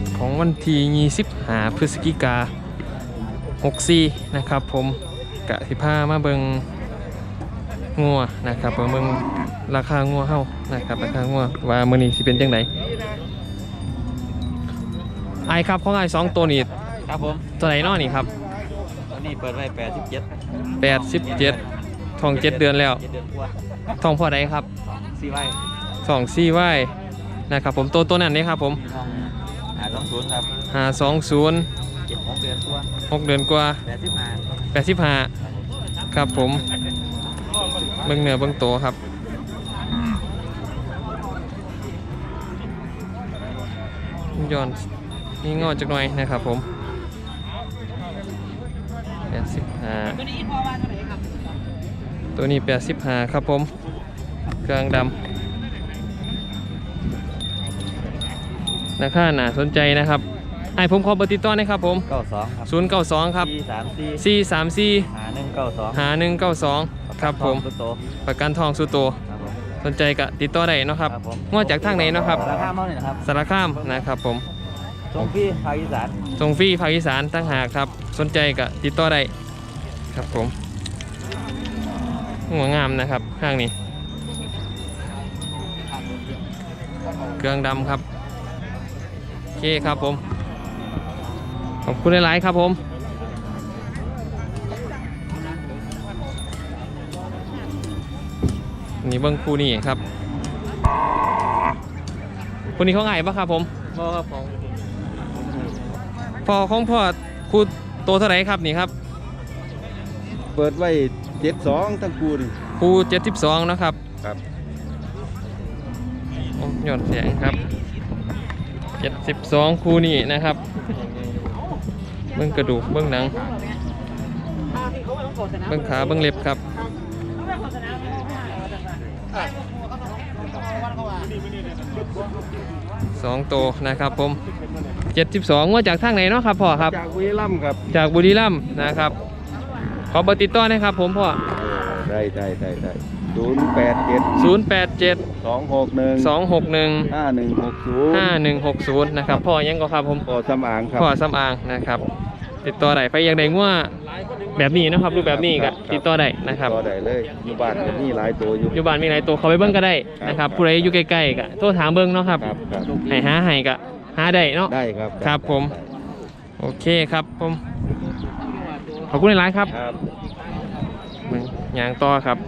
เป็นนัดของวันที่25พฤศจิกา64นะครับผมกะสิพามาเบิงงัวนะครับมาเบิงราคางัวเฮานะครับราคางัวว่ามื้อนี้สิเป็นจังไดไอายครับของไอายสองตัวนี้ครับผมตัวไหนน้อนี่ครับวันนี้เปิดไว้แปดสิบเจ็ด87ท้องเจ็ดเดือนแล้วเจ็ดเดือนกว่าท้องพ่อใดครับซีไว้สองซี่ไหวนะครับผมตัวตัวนั้นนี่ครับผมมีห้องหาต้อง ศูนย์ครับหาสองศูนย์เจ็ดหกเดือนกว่าหกเดือนกว่าแปดสิบห้าแปดสิบห้าครับผมเบิ้งเนื้อเบิ้งตัวครับย้อนนี่งอจักหน่อยนะครับผมแปดสิบห้าตัวนี้แปดสิบห้าครับผม เครื่องดำ ราคาหนาสนใจนะครับไอผมขอเบอร์ติดต่อหนะครับผมเก้าสองครับ092ครับสี่สามสี่434หาหนึ่งเก้าสองหา192ครับผมสุดโตประกันทองสุโตครับผมสนใจก็ติดต่อได้เนาะครับครับผมงวดจากทางไหนเนาะครับราคาเท่าไหร่นะครับสารคามนะครับผมส่งพี่ภาคอีสานส่งฟรีภาคอีสานตั้งหากครับ สนใจก็ติดต่อได้ครับผมหัวงามนะครับข้างนี้ เครื่องดำครับโอ เคครับผม ขอบคุณหลาย ๆ ครับผมนี่เบิ้งคู่นี่ครับคู่นี้เขาไงปะครับผมพ่อครับผมพอของพ่อคู่โตเท่าไหร่ครับนี่ครับ เปิดไว้เจ็ดสองทั้งคู่นี่คู่72นะครับ ครับโอ้ยอดเสียงครับ 72คู่นี่นะครับ เบิ้งกระดูกเบิ้งหนัง เบิ้งขาเบิ้งเล็บครับสองโตวนะครับผม72ว่าจากทางไหนเนาะครับพ่อครับ จากวีลัมย์ครับ จากบุรีรัมย์นะครับ ขอเบอร์ติดต่อนะครับผมพ่อ ได้ได้ได้ได้ ศูนย์แปดเจ็ด087สองหกหนึ่ง261ห้าหนึ่งหกศูนย์5160นะครับพ่อยังก็ครับผมพอสำอางครับพ่อสำอางนะครับ ติดต่อได้ไปยังใดง่วแบบนี้นะครับรูปแบบนี้ก็ติดต่อได้นะครับต่อได้เลยอยู่บ้านก็มีหลายตัวอยู่อยู่บ้านมีหลายตัวเขาไปเบิ้งก็ได้นะครับผู้ใดอยู่ใกล้ๆก็โทรถามเบิ้งเนาะครับครับครับให้หาให้ก็หาได้เนาะได้ครับครับ ผมโอเคครับผมขอบคุณหลายๆครับครับมึงยางต่อครับ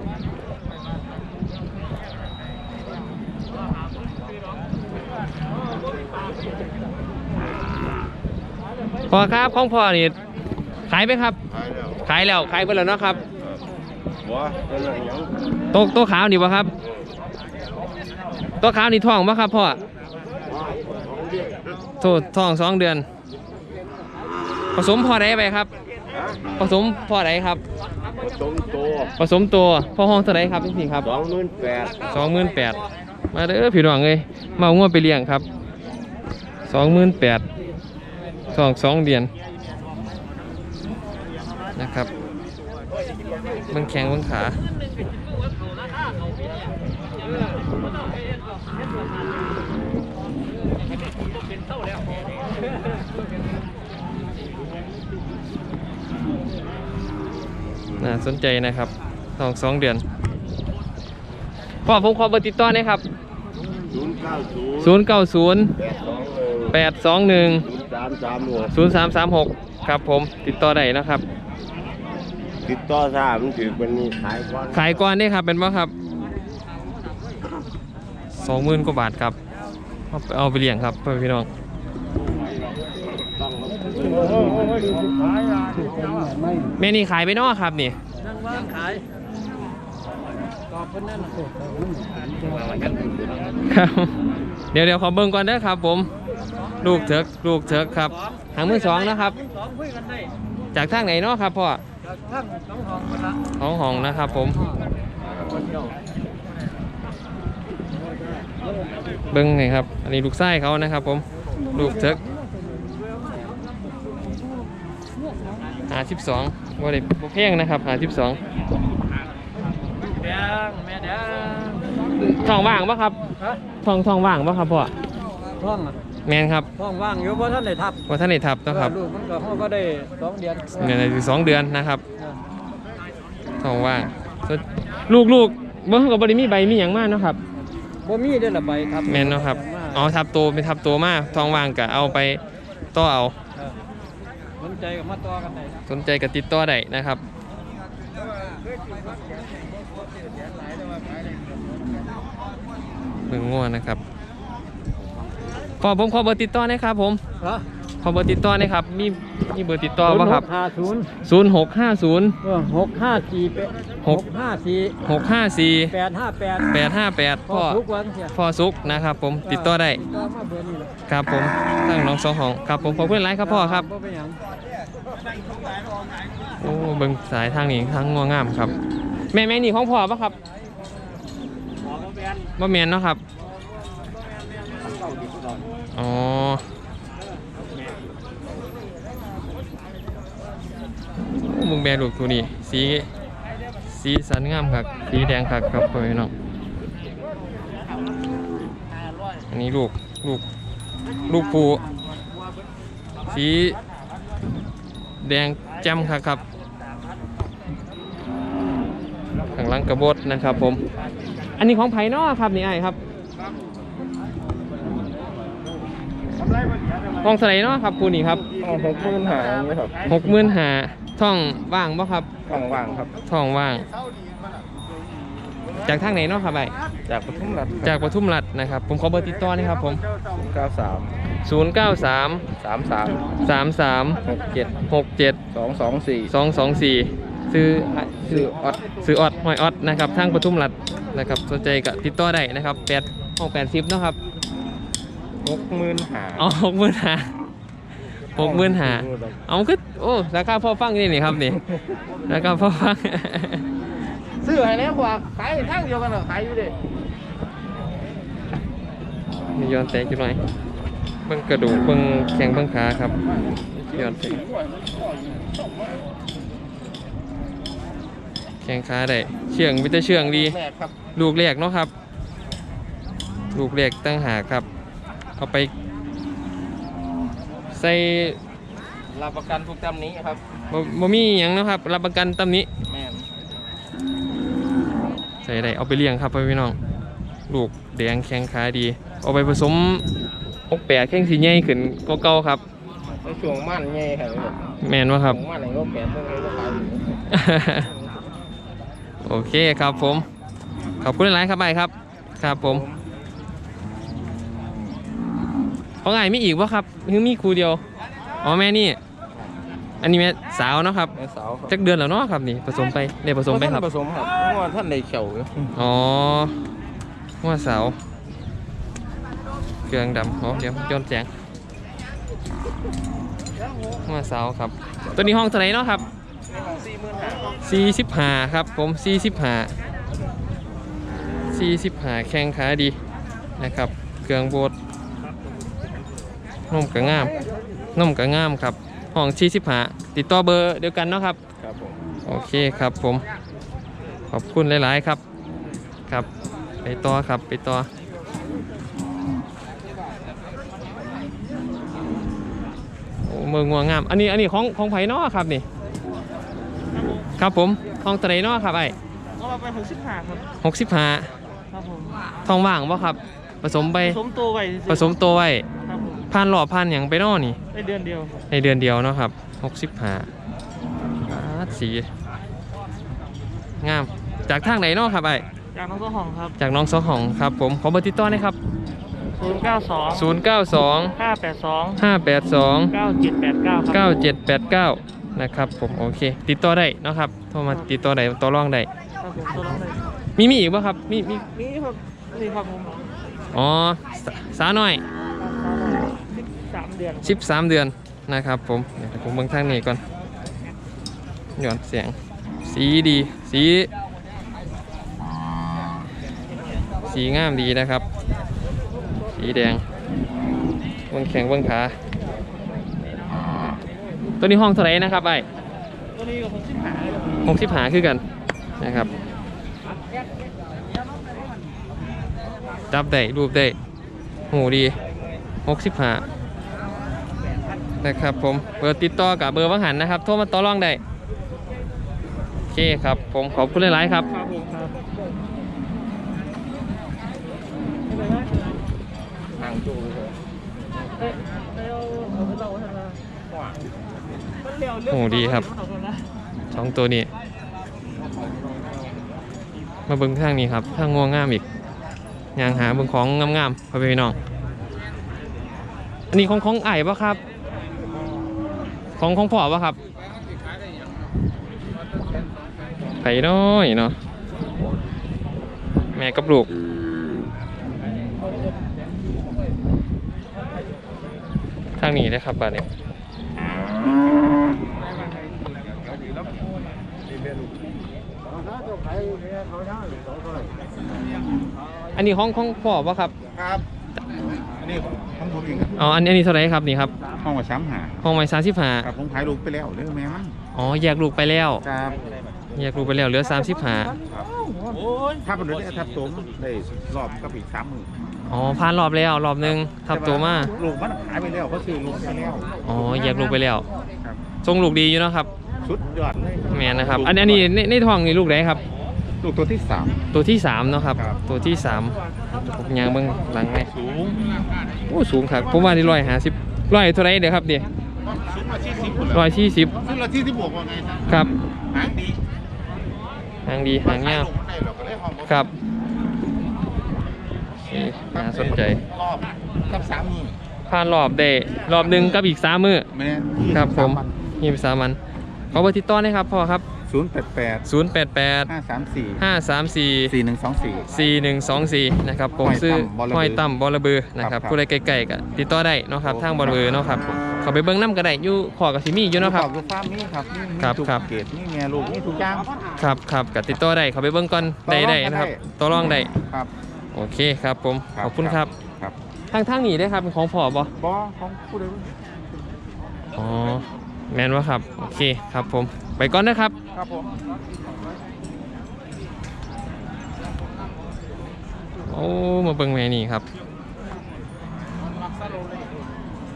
พอครับของพ่อนี่ขายไหมครับขายแล้วขายไปแล้วเนาะครับบัวเป็นอะไรหยังโต๊ะโต๊ะขาวนี่ปะครับโต๊ะขาวนี่ท้องปะครับพ่อโทษท้องสองเดือน ผสมพ่อใดไปครับ ผสมพ่อใดครับตรงตัวผสมตัวพ่อห้องเท่าไหรครับพี่สิครับสองหมื่นแปดสองหมื่นแปดมาเด้อพี่น้องเลยมาเอางวดไปเลี้ยงครับสองหมื่นแปด สองสองเดือนนะครับเบังแข้งเบังขาน่าสนใจนะครับสองสองเดือนพ่อผมขอเบอร์ติดต่อหนะครับศูนย์เก้าศูนย์090แปดสองหนึ่ง821ศูนย์สามสามหก0336ครับผมติดต่อได้นะครับ ติดต่อทราบมันถือเป็นนี่ขายก่อนขายก่อนนี่ครับเป็นว่าครับ20,000กว่าบาทครับเอาไปเอาไปเลี้ยงครับพ่อพี่น้องแม่นี่ขายไปเนอกครับนี่นั่งว่างขายกอบเพิ่นนั่น ครับ เดี๋ยวเดี๋ยวขอเบิ่งก่อนเด้อครับ ผม ลูกเถิกลูกเถิกครับ หางมือสองนะครับ จากทางไหนเนาะครับพ่อจากทั้งสองห้องนะครับ ผมเดียวเบิ้งไงครับ อันนี้ลูกไส้เขานะครับ ผม ลูกเถิกหาสิบสองว่าได้บ่แพงนะครับหาสิบสอง ดงแม่แดงทองว่างปะครับฮะทองทองว่างปะครับพ่อท่องอะแมนครับท้องว่างอยู่เพราะท่านได้ทับว่าท่านได้ทับเนาะครับเออลูกมันก็เขาก็ได้สองเดือนเงินอยู่สองเดือนนะครับเออท้องว่างส่วนลูกลูกเมื่อกับบริมีใบมีอย่างมากนาะครับบ่มีได้ละใบครับแมนเนาะครับมาอ๋อทับโตเป็นทับโตมากท้องว่างก็เอาไปต่อเอาเออสนใจก็มาต่อกันได้สนใจก็ติดต่อได้นะครับ เบิ่งง่วนะครับพอผมขอเบอร์ติดต่อหนะครับผมฮะขอเบอร์ติดต่อหนะครับ มีมีเบอร์ติดต่อป่ะครับห้าศูนย์0650เออหกห้าสี่แปดหหกกห้าสี่654แปดห้าแปด858พอพ่อทุกวันเสียพ่อซุกนะครับ ผมติดต่อได้ติดต่อมาเบอร์นี้แหละครับผมทั้งน้องสองของครับผมขอบคุณหลายครับพ่อครับบ่เป็นหยัง โอ้เบิ่งสายทางนี้ทางงองามครับ แม่แม่นี่ของพ่อปะครับบ่แม่นเนาะครับอ๋อโอ้งแม่ลูกตัวนี้สีสีสันงามครับสีแดงครับครับพ่อพี่น้องอันนี้ลูกลูกลูกผูสีแดงแจ่มครับครับ ข้าง หลังกระบดนะครับผม อันนี้ของไผ่นอครับนี่ไอ้ครับห้องเท่าไหร่เนาะครับคูนี่ครับหกหมื่นหาอย่างนี้ครับหกหมื่นหาท่องว่างบ่ครับว่างๆครับท่องว่าง จากทางไหนเนาะครับไอ้จากปทุมรัฐจากปทุมรัฐนะครับ ผมขอเบอร์ติดต่อนะครับผมเก้าสาม0 9 3สามสาม3 3หกเจ็ด6 7สองสองสี่2 2 4 ซื้อชื่อออดซื้อออดหอยออดนะครับทางปทุมรัฐนะครับสนใจก็ติดต่อได้นะครับแปดห้องแปดสิบเนาะครับหกหมื่นหาอ๋อหกหมื่นหาหกหมื่นหาเอาคือโอ้ราคาพอฟังนี่นี่ครับนี่ราคาพอฟังซื้อให้แล้วกว่าขายทางเดียวกันเหรอขายอยู่ดิมีย้อนแตกอยู่หน่อยเบิ่งกระดูกเบิ่งแข้งเบิ่งขาครับย้อนแตก แข้งขาได้เชื่องวิตเชื่องดี แม่ครับลูกเรียกเนาะครับ ลูกเรียกตั้งหากครับ เอาไป ใส่รับประกันทุกตำนี้ครับ บ่บ่มีหยังเนาะครับ รับประกันตำนี้ แม่ใส่ได้เอาไปเลี้ยงครับพ่อพี่น้อง ลูกแดงแข็งขาดี เอาไปผสมอกแปดแข้งสีใหญ่ขึ้นก็เก่าครับในช่วงมั่นไงครับแมนว่าครับ ช่วงมั่นไหนก็แปดเมื่อไงก็ขายอยู่ โอเคครับผม ขอบคุณหลายๆครับไปครับ ครับผมของไงมีอีกวะครับคือมีครูเดียว อ๋อแม่นี่ อันนี้แม่สาวเนาะครับ แม่สาวครับจักเดือนแล้วเนาะครับนี่ผสมไปได้ผสมไปครับผสมครับเพราะว่าท่านในเขียวอยู่อ๋อว่าเสาเครื่องดำอ๋อเดี๋ยวย้อนแสงว่าเสาครับ ตัวนี้ห้องเท่าไหร่เนาะครับ สี่หมื่นห้าสี่สิบห้าครับผมสี่สิบห้าสี่สิบห้าแข้งขาดีนะครับเครื่องโบดนมกระงามนมกระงามครับห้องสี่สิบห้าติดต่อเบอร์เดียวกันเนาะครับครับผมโอเคครับผมขอบคุณหลาย ๆ ครับครับไปต่อครับไปต่อโอ้เมืองงัวงาม อันนี้อันนี้ของของไผ่นอครับนี่ ครับผมทองตะไดนอครับไอ้ก็เราไปหกสิบห้าครับหกสิบห้าครับผมทองว่างป่ะครับ ผสมไปสมตัวไว้ผสมตัวไว้ครับผมผ่านหล่อผ่านอย่างไปนอนี่ได้เดือนเดียว ในเดือนเดียวเนาะครับหกสิบห้าสีงาม จากทางไหนเนาะครับไอ้จากน้องเจ้าของครับ จากน้องสองของครับผม ขอเบอร์ติดต่อหนะครับศูนย์เก้าสอง092ห้าแปดสอง582เก้าเจ็ดแปดเก้าครับ9789 นะครับผมโอเค ติดต่อได้เนาะครับโทรมาติดต่อได้ต่อรองได้ครับผมตัวน้องเลยมีมีอีกป่ะครับมีมีนี่ครับนี่ครับผมอ๋อสสาหน่อยสามเดือน13 เดือนนะครับผมเดี๋ยวผมเบิ่งทางนี้ก่อนหย่อนเสียง สีดี สี สีงามดีนะครับ สีแดงเบิ้งแข็งเบิ้งขา ตัวนี้ห้องเท่าไหร่นะครับไอ้ตัวนี้ก็หกสิบห้าเลยหกสิบหาคือกันนะครับ จับได้รูปได้หูดีหกสิบห้านะครับผมเบอร์ติดต่อกับเบอร์วังหันนะครับ โทรมาต่อรองได้โอเคครับ ผมขอบคุณหลายๆครับครับผมครับทางจูเลย เอ้ยเอาเอาไปเล่าให้นะว่ามันเร็วเรื่อง โอ้ดีครับเอาไปนะสองตัวนี้มาเบิ่งทางนี้ครับทางง่วงงามอีกยางหาเบิ่งของงามๆพ่อพี่น้องอันนี้ของของไอ้ปะครับ ของของพ่อปะครับไผ่น้อยเนาะแม่กับลูกทางนี้ได้ครับบ้านนี้ อันนี้ของของพ่อปะครับ ครับ อันนี้ของผมเองครับอ๋ออันอันนี้เท่าไหรครับนี่ครับ ห้องว่าช้ำหาห้องไม้สามสิบห้าครับผมขายลูกไปแล้วเรื่องแม่มันอ๋อแยกลูกไปแล้ว ครับแยกลูกไปแล้วเหลือสามสิบห้าครับถ้าเป็นรถได้ทับตัวมันได้รอบก็อีกสามหมื่นอ๋อผ่านรอบแล้วรอบหนึงทับตัวมาลูกมันขายไปแล้วเขาซื้อลูกไปแล้วอ๋อแยกลูกไปแล้วครับทรงลูกดีอยู่เนาะครับ สุดยอดเลยแม่นะครับ อันอันนี้ในในท้องนี่ลูกไหนครับ ลูกตัวที่สาม ตัวที่สามเนาะครับ ครับ ตัวที่สามผมยางเบื้องหลังไงสูงโอ้สูงครับผมว่าที่ร้อยห้าสิบร้อยเท่าไหรเดี๋ยวครับเดี๋ยวสูงมาที่สิบคนร้อยสี่สิบซึ่งเราที่ที่บวกว่าไงครับครับหางดีหางดีหางเงี้ยาวขลูกได้เราก็ได้ห้องครับโอเคน่าสนใจรอบกับสามหมื่นผ่านรอบได้รอบหนึ่งกับอีกสามมือ แม่ครับผมยี่สิบสามวันขอเบอร์ติดต่อหนะครับพ่อครับ ศูนย์แปดแปดศูนย์แปดแปดห้าสามสี่ห้าสามสี่สี่หนึ่งสองสี่สี่หนึ่งสองสี่นะครับผมห้อยซื้อตั้มบอระบือห้อยตั้มบอระบือนะคครัรับบครับผู้ใดไกลๆก็ติดต่อได้เนาะครับทางบอระบือเนาะครับเขาไปเบิ้งน้ำก็ได้อยู่ขอกับซิมี่อยู่เนาะครับ ลูกฟาร์มนี่ครับนี่มีครับทุกครับ เกรดนี่เมียลูกนี่ทุกอย่างครับครับกับติดต่อได้เขาไปเบิ้งก่อนได้ได้นะครับต่อรองได้ครับโอเคครับผมขอบคุณครับ ครับทางทางนี้ได้ครับเป็นของพ่อบ่บอของผู้ใด อ๋อ แมนวะครับ โอเคครับผม ไปก่อนนะครับ ครับผม โอ้ มาเบิ่งแม่นี่ครับ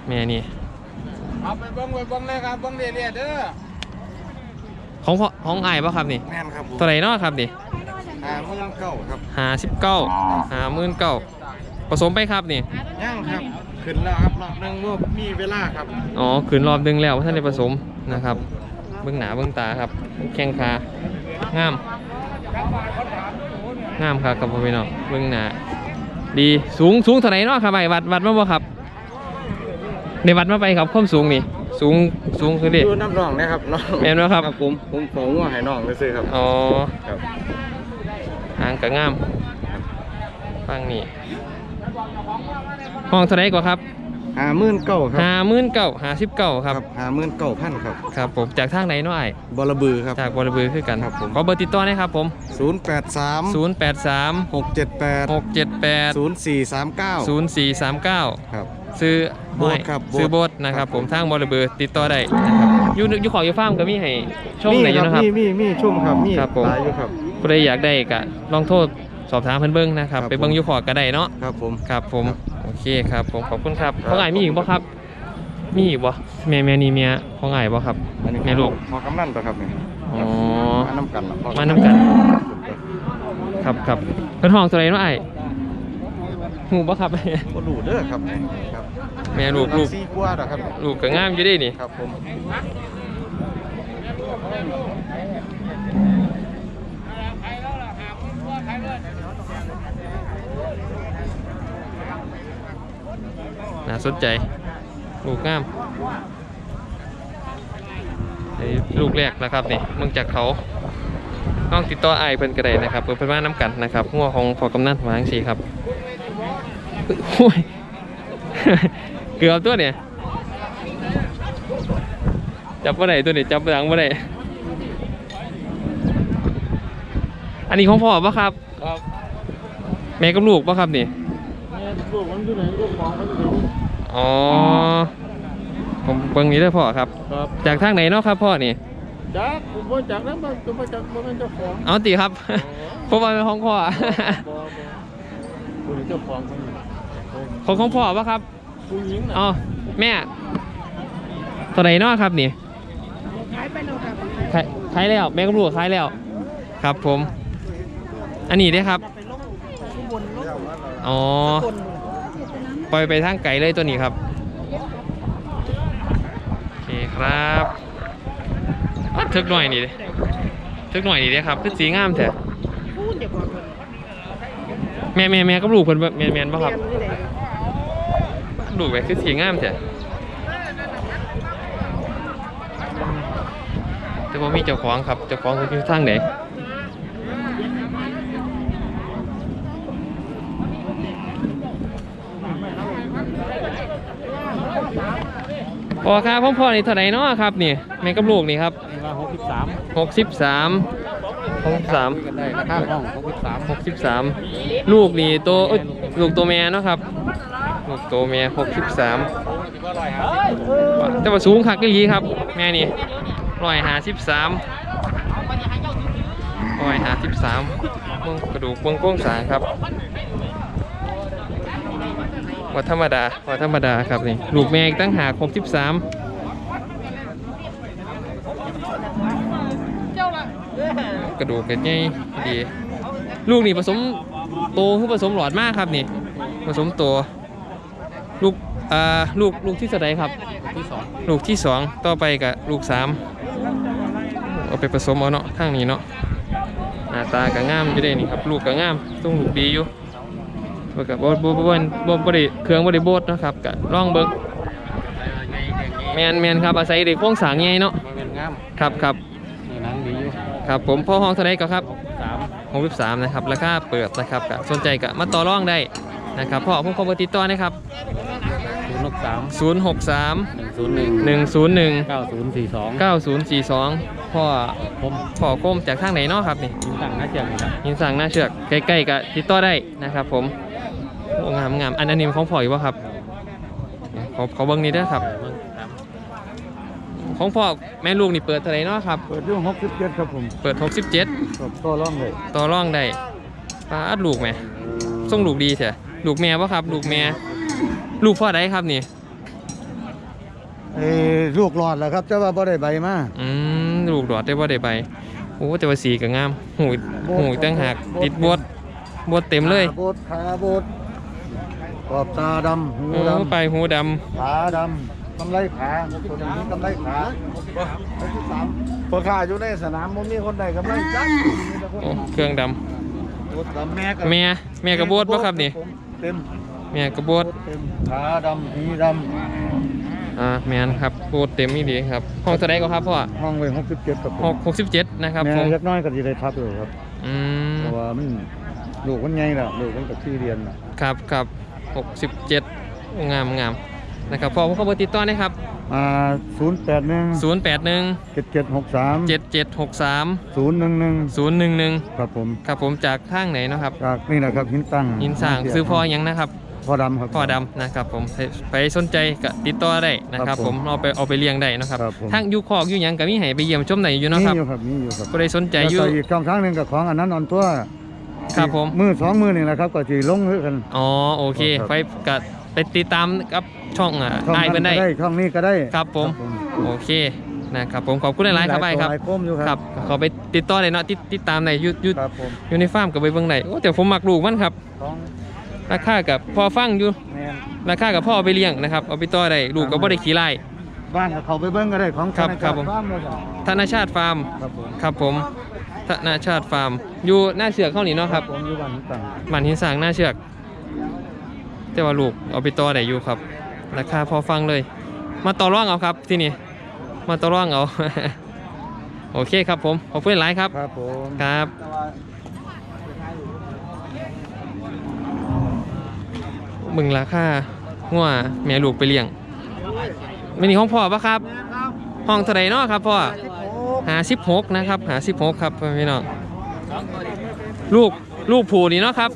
แม่นี่เอาไปเบิ้งไปเบิ้งเลยครับเบิ้งเรื่อยๆเด้อของพ่อของอ้ายป่ะครับนี่ แม่นครับผมตัวไหนเนาะครับนี่อ่าเมืองเก่าครับหาสิบเก้าหาหมื่นเก้าผสมไปครับนี่ ย่างครับ ขึ้นแล้วครับรอบหนึงว่ามีเวลาครับ อ๋อขืนรอบหนึงแล้วท่านได้ผสมนะครับ เบื้องหนาเบื้องตาครับ แข้งขางาม งามครับกับพ่อพี่น้องเบื้องหนาดีสูงสูงเท่าไหร่เนาะครับไอ้วัดวัดมาบ่ครับในวัดมาไปครับความสูงนี่ สูงสูงคือดิดูน้ำรองนะครับน้องแม่นบ่ครับผมผมผมว่าให้น้องซื้อครับอ๋อครับหางกะงามฟังนี่ห้องเท่าไหร่กว่าครับ ห้าหมื่นเก้าครับหาหมื่นเก้าหาสิบเก้าครับห้าหมื่นเก้าพันครับครับผมจากทางไหนเนาะไอ้บอระบือครับจากบริบือคือกันครับผมขอเบอร์ติดต่อหนะครับผมศูนย์แปดสาม083หกเจ็ดแปด678ศูนย์สี่สามเก้า0439ครับซื้อโบ๊ทครับโบ๊ทซื้อโบทนะครับครับผผมมทางบริบือติดต่อได้นะครับอยู่อยู่ของอยู่ฟาร์มก็มีให้ชมได้อยู่นะครับมีมีมีชุ่มครับมีครับผมหลายอยู่ครับผู้ใดอยากได้ก็ลองโทษสอบถามเพิ่นเบิ่งนะครับครับไปเบิ่งอยู่ขอก็ได้เนาะครับผมครับผมครับ โอเคครับผมขอบคุณครับครับของอ้ายมีอีกบ่ครับ มีอีกบ่แม่แม่นี่เมียของอ้ายบ่ครับอันนี้แม่ลูกพอกำนันตัวครับนี่อ๋อมาน้ำกันล่ะพอมาน้ำกัน ครับครับเพิ่นห้องตัวไหนเนาะอ้ายหูบ่ครับก็รู้เด้อครับนี่ครับแม่ลูกลูกสี่กว่าดอกครับลูกก็งามอยู่เด้นี่ครับผม สนใจ ลูกงามไอ้ลูกแรกนะครับนี่เมืองจากเขาต้องติดต่อไอายเพิ่นก็ได้นะครับเพิ่นเพิ่นมาน้ำกันนะครับหัวของพอกำนันมาจังซี่ครับโอ้ยเกือบตัวเนี่ยจับบ่ได้ตัวนี้จับหลังบ่ได้อันนี้ของพ่อปะครับครับ แม่กับลูกปะครับนี่เนี่ยลูกมันอยู่ไหนลูกของมันอยู่ไหน อ๋อผมเบิ่งนี้ได้อพ่อครับ ครับจากทางไหนเนาะครับพ่อนี่จักผมบ่จักแล้วมันก็มาจากบ่แม่นเจ้าของเอาตีครับเพราะว่าเป็นของพ่อบ่บ่บ่เจ้าของมันอยู่ของของพ่อปะครับคผู้หญิงน่ะอ๋อแม่ตัวไหนเนาะครับนี่ขายไปแล้วครับขายขายแล้วแม่กับลูกขายแล้ว ครับผม อันนี้เด้ครับไปลงข้างบนลงอ๋อคน ปล่อยไปทางไกลเลยตัวนี้ครับ โอเคครับทึกหน่อยนี่ดิทึกหน่อยนี่เด้ครับคือสีงามแท้พูดเดี๋ยวบอกเลยแม่แม่แม่กับลูกเพิ่นแม่แม่นบ่ครับเรียนไม่ได้ลูกไปคือสีงามแท้แต่ว่ามีเจ้าของครับ เจ้าของเพิ่นอยู่ทางไหน พอครับพ่อพ่อนี่เท่าไหร่เนาะครับนี่แม่กับลูกนี่ครับนี่ว่าหกสิบสามหกสิบสามหกสามกันได้ราคาห้องหกสิบสามหกสิบสามลูกนี่ตัวเอ้ยลูกตัวแม่เนาะครับ ลูกตัวแม่หกสิบสามแต่ว่าสูงคักก็ยีครับ แม่นี่ร้อยห้าสิบสามร้อยห้าสิบสามมึงกระดูกเบิ้งโก้งสางครับ ว่าธรรมดาว่าธรรมดาครับนี่ลูกแม่อีกตั้งหากหกสิบสามกระดูกเป็นไงดีลูกนี่ผสมโตคือผสมหลอดมากครับนี่ ผสมโตลูกอ่าลูกลูกที่สะใดครับที่สองลูกที่สองต่อไปกับลูกสามเอาไปผสมเอาเนาะทางนี้เนาะหน้าตาก็งามอยู่เด้นี่ครับ ลูกก็งามต้องลูกดีอยู่ เบิกกับบ่บ่บ่บ่บ่บ่ได้เครื่องบ่ได้โบดเนาะครับก็ลองเบิ่งแมนแมนครับอาศัยได้โครงสร้างใหญ่เนาะมันเป็นงามครับครับนี่หนังดีอยู่ครับผมพ่อห้องเท่าไหร่ก็ครับสาม63นะครับราคาเปิดนะครับก็สนใจก็มาต่อรองได้นะครับพ่อผมขอเบอร์ติดต่อนะครับศูนย์หกสาม063หนึ่งศูนย์หนึ่ง101เก้าศูนย์สี่สอง9042พ่อผมพ่อโคมจากทางไหนเนาะครับนี่ยิงตั้งหน้าเชียงนี่ครับหินสั่งหน้าเชือกใกล้ๆกับติดต่อได้นะครับผม โอ้งามงามอันอันนี้ของพ่ออยู่ป่ะครับขอขอเบิ้งนี้ด้วยครับเบิ่งครับของพ่อแม่ลูกนี่เปิดเท่าไหร่เนาะครับ เปิดอยู่หกสิบเจ็ดครับผม เปิด67ครับก็ร้องเลยต่อรองได้ปลาอัดลูกไหมส่งลูกดีเถอะลูกแม่ป่ะครับ ลูกแม่ลูกพ่อใดครับนี่เอ้ลูกหลอดแหละครับเจ้าว่าบ่ได้ใบมาอืมลูกดอดได้ว่าได้ไปโอ้แต่ว่าสีก็งามหูยหูยตั้งหากติดบดบดเต็มเลยขาโบดขาโบด ขอบตาดำหูโอ้ดไปหูดำขาดำกำไรขาตัวนี้กำไรขาไปที่สามพอขาอยู่ในสนามมันมีคนใดกำไรจักมีแต่คำนโอ้เครื่องดโบดดำแม่กัำแม่แม่กระบดป่ะครับนี่เต็มแม่กระบดเต็มขาดำหูดอ่าแม่นครับบดเต็มนี่ดีครับ ห้องเท่าไดก็ครับพ่อำห้องไว้หกสิบเจ็ดครับผหมกหกสิบเจ็ดนะครับผแม่มเล็กน้อยก็จะได้พับเลยครับอืมเพราะว่ามันลูกมันใหญ่แล้วลูกมันกับที่เรียนน่ะครับครับ หกสิบเจ็ดงามงามนะครับพ่อผมขอเบอร์ติดต่อนะครับอ่าศูนย์แปดหนึ่งศูนย์แปดหนึ่งเจ็ดเจ็ดหกสามเจ็ดเจ็ดหกสามศูนย์หนึ่งหนึ่งศูนย์หนึ่งหนึ่งครับผมครับผมจากทางไหนเนาะครับจากนี่นะครับหินตั้งหินสร้างซื้อพ่อยังนะครับ พ่อดำครับ พ่อดำนะครับผมไปไปสนใจก็ติดต่อได้นะครับ ครับผผมมเอาไปเอาไปเลี้ยงได้นะครับครับผมทั้งอยูคอกอยูหยังก็มีให้ไปเยี่ยมชมได้อยู่เนาะมีครับอยู่ครับมีอยู่ครับก็ได้สนใจอยู่แล้วก็อีกช่องทางหนึ่งกับของอันนั้นอ่อนตัว ครับผม มือสองมือนี่นะครับก็จีลงคือกัน อ๋อโอเคครับ ไปก็ไปติดตามกับช่องอ่าช่องไอ้ายนั้เพิ่นนก็ได้ได้ช่องนี้ก็ได้ครับผม โอเคนะครับผมขอบคุณหลายๆครับไอ้ายครับ หลายโคมอยู่คครัรับบขอไปติดต่อได้เนาะติดติดตามได้อยุยุครับผมอยู่ในฟาร์มกับไปเบิ่งได้โอ้แต่ผมมักลูกมันครับของราคากับพอฟังอยู่แมนราคากับพ่อเอาไปเลี้ยงนะครับเอาไปต่อได้ลูกก็บ่ได้ขี้ไล่ บ้านก็เขาไปเบิ้งก็ได้ของครับธนาครับผม บ้านเลยครับธนชาติฟาร์มครับผมครับผม ธนาชาติฟาร์ม อยู่หน้าเชือกเข้านี่เนาะครับผมอยู่บ้านหินตั้งบ้านหินสร้างหน้าเชือก แต่ว่าลูกเอาไปต่อได้อยู่ครับ ราคาพอฟังเลย มาต่อรองเอาครับที่นี่ มาต่อรองเอา โอเคครับผม ขอบคุณหลายครับ ครับผมครับ มึงราคางัวแม่ลูกไปเลี้ยงไม่นี่ห้องพ่อปะครับ ห้องเท่าไหรเนาะครับพ่อ หาสิบหกนะครับหาสิบหกครับพี่น้องลูกลูกผูนี่เนาะครับ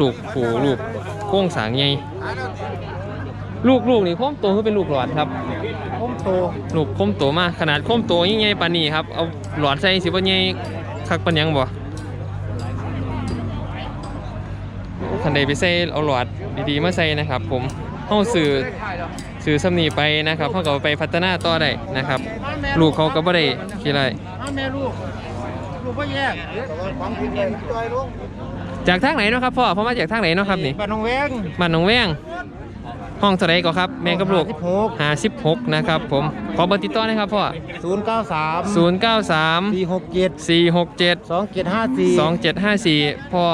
ลูกผูลูกโค้งสางใหญ่ลูกลูกนี่โค้มโตคือเป็นลูกหลอดครับผมโตลูกโค้มโตมากขนาดโค้มโตยิ่งใหญ่ปานนี้ครับเอาหลอดใส่สิบ่ใหญ่คักปานยังบ่คันใดไปใส่เอาหลอดดีๆมาใส่นะครับ ผมเฮาสื่อสื่อสำนีไปนะครับเฮาก็เอาไปพัฒนาต่อได้นะครับ ลูกเขาก็บ่ได้ขี้ไรเอาแม่ลูก ลูกพ่อแยกของกินเลยจอยลงจากทางไหนเนาะครับพ่อพ่อมาจากทางไหนเนาะครับนี่บ้านหนองแวงบ้านหนองแวงห้องเท่าไรก็ครับ แม่กับลูกสิบหก56นะครับผมขอเบอร์ติดต่อหนะครับพ่อศูนย์เก้าสาม093สี่หกเจ็ด467สองเจ็ดห้าสี่2754พ่อ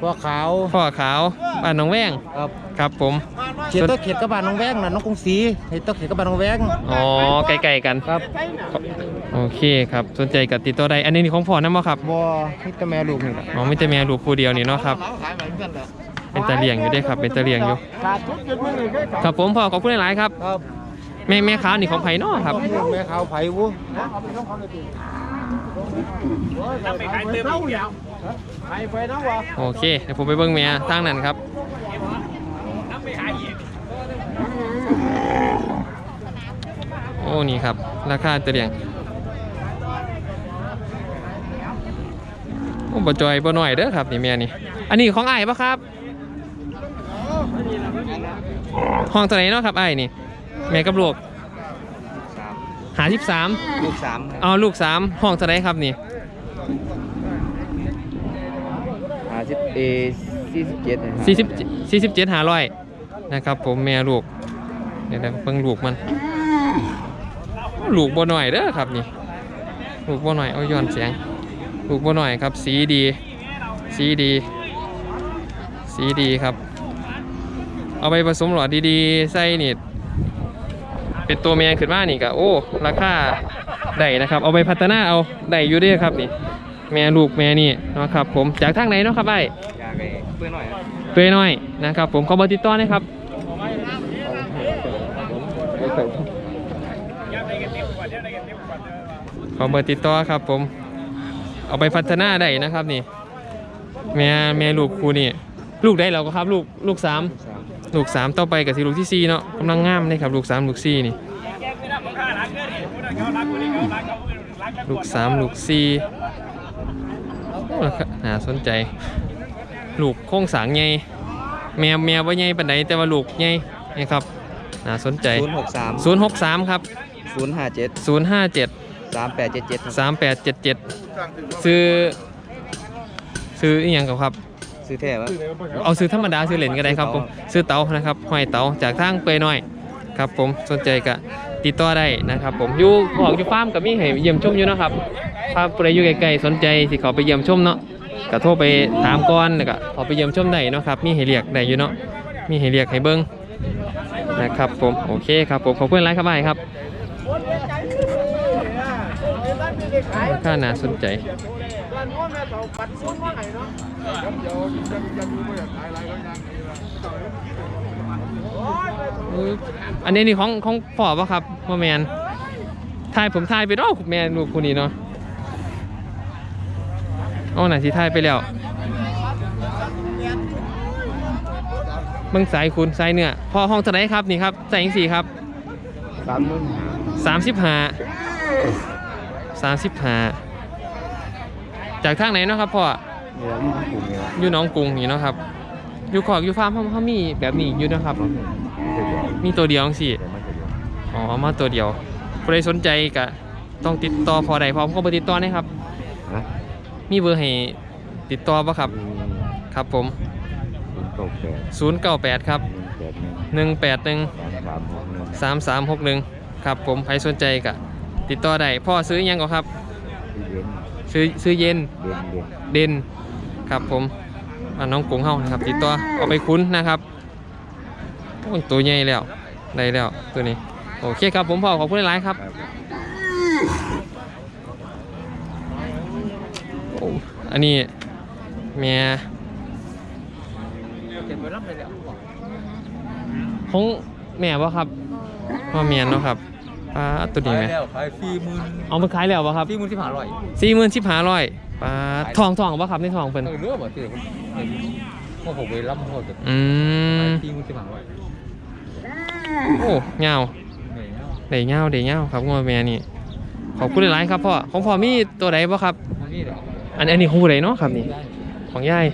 พ่อขาว พ่อขาวบ้านหนองแวงครับ ครับผมเขียนตัวเขียนกับบ้านหนองแวงน่ะน้องกรุงศรีเห็นตัวเขียนกับบ้านหนองแวงอ๋อใกล้ๆกันครับ โอเคครับสนใจกับติดต่อได้อันนี้นี่ของพ่อนะมั้ครับบอนี่แต่แม่ลูกนี่แหละอ๋อไม่แต่แม่ลูกคู่เดียวนี่เนาะครับขายเหมือนกันเหรอเป็นตาเลียงอยู่เด้วยครับเป็นตาเลียงอยู่ขาดทุกจุดมือเลยครับผมพ่อขอบคุณหลายๆครับครับแม่แม่ขาวนี่ของไผ่เนาะครับแม่ขาวไผ่วุ้ไปขายเติมเท่าอย่างไปไปนะวะโอเคเดี๋ยวผมไปเบิ้งแม่ทางนั้นครับ โอ้ นี่ครับ ราคาตะเลียงโอ้บ่จอยบ่หน่อยเด้อครับนี่แม่นี่ อันนี้ของไอ้ายปะครับ ห้องตัวไหนเนาะครับไอ้ายนี่แม่กับลูกหาสิบสามลูกสามเอาลูกสามห้องตัวไหนครับนี่หาสิบเอสี่สิบเจ็ดสี่สิบสี่สิบเจ็ดหาร้อย นะครับ ผมแม่ลูกเดี๋ยวเพิ่งลูกมันลูกบ่หน่อยเด้อครับนี่ลูกบ่หน่อยเอาย้อนเสียง ลูกบ่หน่อยครับ สีดี สีดี สีดีครับ เอาไปผสมหลอดดีๆ ใส่นี่เป็นตัวแม่ขึ้นมานี่ก็โอ้ราคาได้นะครับ เอาไปพัฒนาเอาได้อยู่เด้อครับนี่ แม่ลูกแม่นี่นะครับ ผมจากทางไหนเนาะครับไอ้อยากให้เพื่อนหน่อย ตัวน้อยนะครับผมขอเบอร์ติดต่อนะครับขอเบอร์ติดต่อครับผม เอาไปพัฒนาได้นะครับนี่แม่แม่ลูกครูนี่ ลูกได้แล้วก็ครับลูกลูกสามลูกสามต่อไปกับที่ลูกที่สี่เนาะกำลังงามเลยครับลูกสามลูกสี่นี่ลูกสามลูกสี่โอ้ราคาน่าสนใจ ลูกโค้งสร้างใหญ่แมวแมวว่าใหญ่ปานใดแต่ว่าลูกใหญ่นี่ครับน่าสนใจ ศูนย์หกสาม063 ครับ ศูนย์ห้าเจ็ด057 สามแปดเจ็ดเจ็ด3877 ซื้อ ซื้ออีหยังกับครับ ซื้อแท้วะเอาซื้อธรรมดาซื้อเหรียญก็ได้ครับผมซื้อเตานะครับห้อยเตาจากทางเปยน้อยครับผมสนใจก็ติดต่อได้นะครับ ผมอยู่บอกอยู่ฟาร์มกับมีให้เยี่ยมชมอยู่เนาะครับถ้าผู้ใดอยู่ไกลๆสนใจสิเขาไปเยี่ยมชมเนาะ ก็โทรไปถามก่อนแล้วก็เขาไปเยี่ยมชมได้เนาะครับ มีให้เรียกได้อยู่เนาะ มีให้เรียกให้เบิ้งนะครับผม โอเคครับผม ขอบคุณหลายครับไอครับราคาน่าสนใจอันนี้นี่ของของพ่อปะครับพ่อแมนถ่ายผมถ่ายไปเนาะแมนลูกคนนี้เนาะ เอาไหนที่ถ่ายไปแล้วเบิ่งสายคุณสายเนื้อพอห้องเท่าไหรครับนี่ครับใส่ยังสี่ครับสามหมื่นสามสิบห้าสามสิบห้าจากทางไหนเนาะครับพ่อเนี่ยมันกลุ่มเนี่ยอยู่หน้องกรุงนี่เนาะครับอยู่ขอกอยู่ฟาร์มเขาเขามีแบบนี้อยู่นะครับ มีตัวเดียวจังสิอ๋อมาตัวเดียวใครสนใจก็ต้องติดต่อพอใดพร้อมก็เบอร์ติดต่อนะครับฮะ มีเบอร์ให้ติดต่อปะครับ ครับผมศูนย์เก้าแปด098 ครับหนึ่งแปดหนึ่ง181 สามสามหกหนึ่ง3361 ครับผมใครสนใจก็ติดต่อได้พ่อซื้ออิหยังก็ครับ ที่เย็นซื้อซื้อเย็น เย็นเย็นเด่นครับผมอ่าน้องกรุงเฮานะครับติดต่อเอาไปคุ้นนะครับโอ้ยตัวใหญ่แล้วได้แล้วตัวนี้ โอเคครับผมพ่อขอบคุณหลายๆครับโอ้อันนี้เมียของแม่ป่ะครับว่าเมียนเนาะครับปลาตัวนี้ไหมแล้วขายสี่หมื่นเอามาขายแล้วป่ะครับสี่หมื่นที่ผ่านร้อยสี่หมื่นสิบห้าร้อยปลาทองทองป่ะครับในทองเป็นเนื้อบ่ที่ผมพวกผมไปรับโทษแต่อืมสี่หมื่นที่ผ่านร้อยโอ้เงาเหนื่อยแล้วเดี๋ยวเงาเดี๋ยวเงาครับงอแม่นี่ขอบคุณหลายๆครับพ่อของพ่อมีตัวใดป่ะครับอันนี้เดี๋ยว อันอันนี้ของผู้ใดเนาะครับนี่ของยาย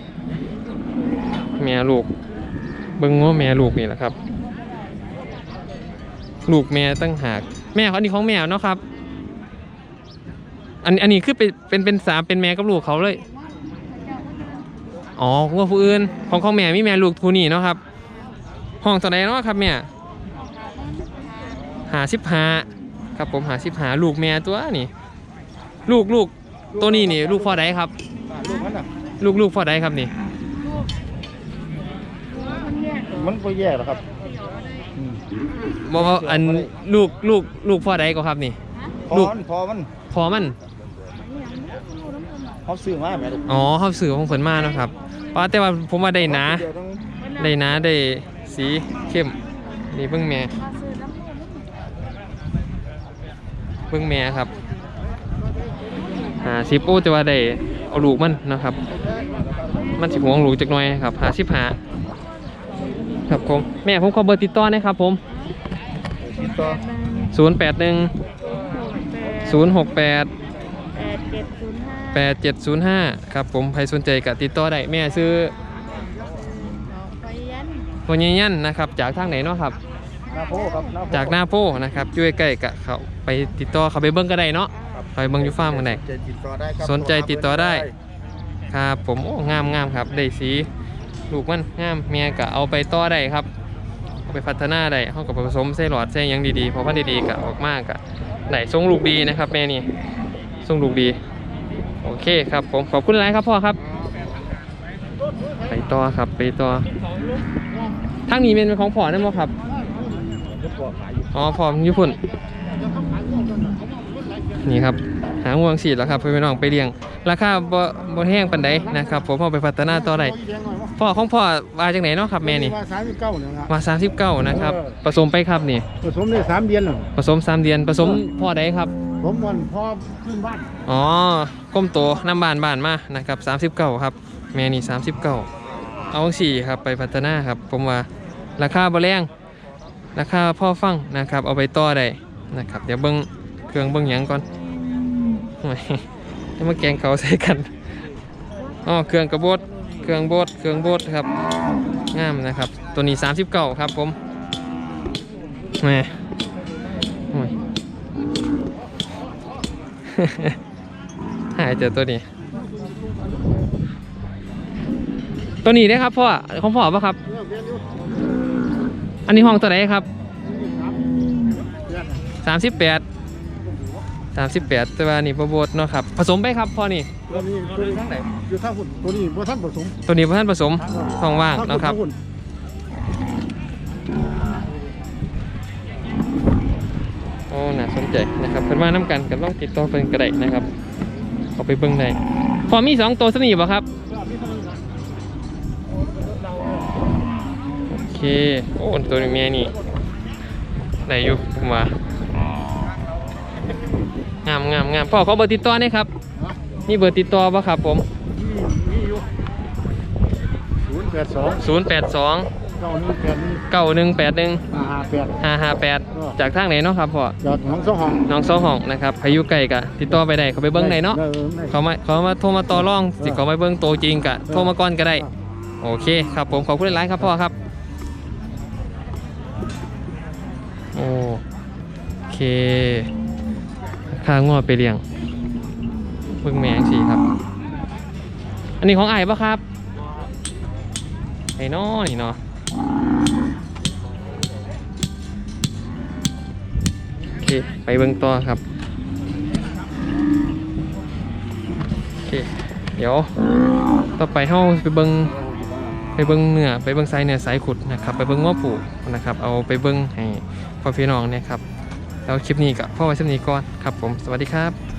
แม่ลูก เบิ่งง้อแม่ลูกนี่แหละครับ ลูกแม่ตั้งหาก แม่เขาอันนี้ของแมวเนาะครับ อันอันนี้คือเป็นเป็นเป็นสามเป็นแม่กับลูกเขาเลย อ๋อง้อผู้อื่นของของแม่มีแม่ลูกผู้นี่เนาะครับ ห้องตัวไหนเนาะครับแม่หาสิบหาครับผมหาสิบหาลูกแม่ตัวนี่ ลูกลูก ตัวนี้นี่ลูกพ่อใดครับลูกมันน่ะลูกลูกพ่อใดครับนี่ มันก็แย่แล้วครับอืมบอกว่าอันลูกลูกลูกพ่อใดก็ครับนี่ พอลูก มันพอมันพอมัน เขาซื้อมาแม่ลูกอ๋อเขาสื่อของผลมาเนาะครับเพราะแต่ว่าผมว่าได้หนาเดี๋ยวต้องได้หนาได้สีเข้มนี่เบิ่งแม่เบิ่งแม่ครับ หาสิบโอ้แต่ว่าได้เอาลูกมันนะครับ มันสิหวงลูกจักหน่อยครับหาสิบหาครับผมแม่ผมขอเบอร์ติดต่อหนะครับผมติดต่อ0 8 1 0 6 8แปดเจ็ดศูนย์ห้าแปดเจ็ดศูนย์ห้าครับผมใครสนใจก็ติดต่อได้แม่ซื้อไปยันตัวยืนยันนะครับ จากทางไหนเนาะครับหน้าโพครับหน้าโพจากหน้าโป้นะครับอยู่ใกล้ๆกับเขาไปติดต่อเขาไปเบิ้งก็ได้เนาะ ไปเบิ้งอยู่ฟาร์มกันได้ใจติดต่อได้ครับสนใจติดต่อได้ ครับผมโอ้งามงามครับ ได้สีลูกมันงามเมียก็เอาไปต่อได้ครับเอาไปพัฒนาได้เขากับผสมใส่หลอดใส่หยังดีๆพอพันธุ์ดีๆก็ออกมากก็ได้ทรงลูกดีนะครับแม่นี่ทรงลูกดี โอเคครับผมขอบคุณหลายครับพ่อครับ ไปต่อครับไปต่อทางนี้เป็นของพ่อนั่นบ่ครับ อ๋อพร้อมญี่ปุ่น นี่ครับหางวงสีแล้วครับเพื่อนพี่น้องไปเลี้ยง ราคาบ่บ่แห้งปานใดนะครับผมเอาไปพัฒนาต่อได้พ่อของพ่อมาจากไหนเนาะครับแม่นี่มาสามสิบเก้าเนี่ยนะมา39นะครับผสมไปครับนี่ผสมได้สามเดือนแล้วผสม3เดือนผสมพ่อใดครับผมวันพ่อขึ้นบ้านอ๋อก้มโตน้ำบานบานมานะครับ39ครับ แม่นี่39เอาสี่ครับไปพัฒนาครับ ผมว่าราคาบ่แรงราคาพ่อฟังนะครับ เอาไปต่อได้นะครับ เดี๋ยวเบิ้ง เครื่องเบิ้งหยังก่อนโอ้มาแกงเขาใส่กันอ๋อเครื่องกระโบดเครื่องโบดเครื่องโบดครับงามนะครับ ตัวนี้ 39 ครับผมแหมโอ้ยหายเจอตัวนี้ ตัวนี้ได้ครับพ่อของพ่อปะครับ อันนี้ห้องตัวไหนครับสาม สิบแปดสามสิบแปดแต่ว่านี่ประโบดเนาะครับผสมไปครับพ่อนี่ตัวนี้ตัวนี้ทั้งไหนอยู่ท่าหุ่นตัวนี้บ่ท่านผสมตัวนี้พ่ท่านผสมท้องว่างเนาะครับท่หุ่นโอ้น่าสนใจนะครับเพิ่นมาน้ำกันกันลองติดต่อเพิ่นก็ได้นะครับเอาไปเบิ่งได้พอมีสองตัวสนิทบ่ครับโอเคโอ้ตัวนี้แม่นี่ได้อยู่ผมว่า งามงามงามพ่อขอเบอร์ติดต่อหน่อยครับมีเบอร์ติดต่อป่ะครับผมนี่อยู่ศูนย์แปดสอง082เก้าหนึ่งแปดหนึ่ง918ห้าห้าแปด558จากทางไหนเนาะครับพ่อจากหนองสองห้องน้องโซห้องนะครับพายุไก่กะติดต่อไปได้เขาไปเบิ้งได้เนาะได้ได้เขามาเขามาโทรมาต่อรองสิเขาไปเบิ้งโตวจริงกะโทรมาก่อนก็ได้ โอเคครับผมขอบคุณหลายๆครับพ่อครับโอเค ค่างวไปเลี้ยงเบิ้งแมงสีครับ อันนี้ของไอ้ปะครับไอ้น้อนี่เนาะโอเค ไปเบิ้งต่อครับ โอเค เดี๋ยว ต่อไปเฮาไปเบิ้งไปเบิ้งเนื้อไปเบิ้งไซเนื้อไซขุดนะครับ ไปเบิ้งง้อผูนะครับ เอาไปเบิ้งให้พ่อพี่น้องเนี่ยครับ แล้วคลิปนี้ก็พ่อไว้สำนี้ก่อนครับผมสวัสดีครับ